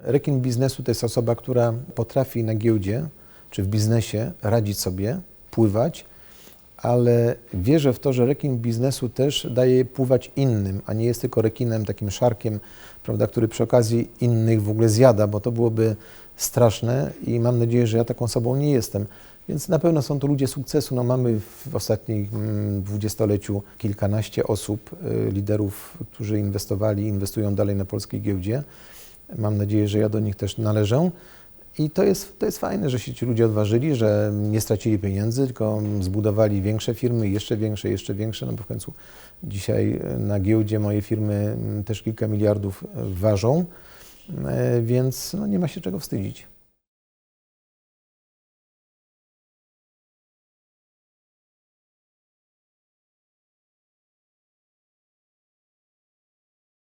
Rekin biznesu to jest osoba, która potrafi na giełdzie czy w biznesie radzić sobie, pływać, ale wierzę w to, że rekin biznesu też daje pływać innym, a nie jest tylko rekinem, takim szarkiem, prawda, który przy okazji innych w ogóle zjada, bo to byłoby straszne i mam nadzieję, że ja taką osobą nie jestem. Więc na pewno są to ludzie sukcesu. No mamy w ostatnim mm, dwudziestoleciu kilkanaście osób, y, liderów, którzy inwestowali, inwestują dalej na polskiej giełdzie. Mam nadzieję, że ja do nich też należę. I to jest, to jest fajne, że się ci ludzie odważyli, że nie stracili pieniędzy, tylko zbudowali większe firmy, jeszcze większe, jeszcze większe. No bo w końcu dzisiaj na giełdzie moje firmy też kilka miliardów ważą, e, więc no nie ma się czego wstydzić.